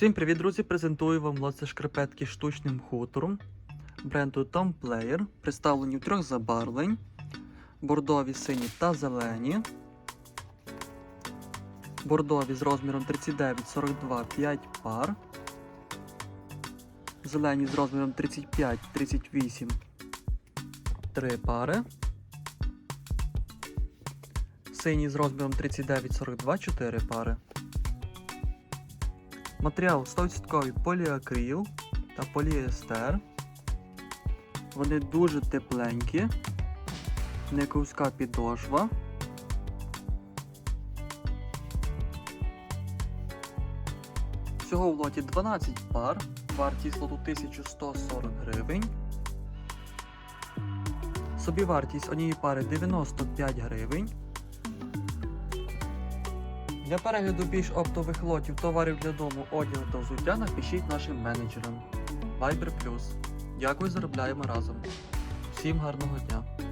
Всім привіт, друзі! Презентую вам лоце шкарпетки штучним хутором бренду Tom Player, представлені в трьох забарвлень: бордові, сині та зелені. Бордові з розміром 39-42 5 пар. Зелені з розміром 35-38 3 пари. Сині з розміром 39-42 4 пари. Матеріал 100% поліакрил та поліестер. Вони дуже тепленькі, не ковська підошва. Всього в лоті 12 пар, вартість лоту 1140 гривень. Собівартість однієї пари 95 гривень. Для перегляду більш оптових лотів товарів для дому, одягу та взуття напишіть нашим менеджерам. Viber Plus. Дякую, заробляємо разом. Всім гарного дня!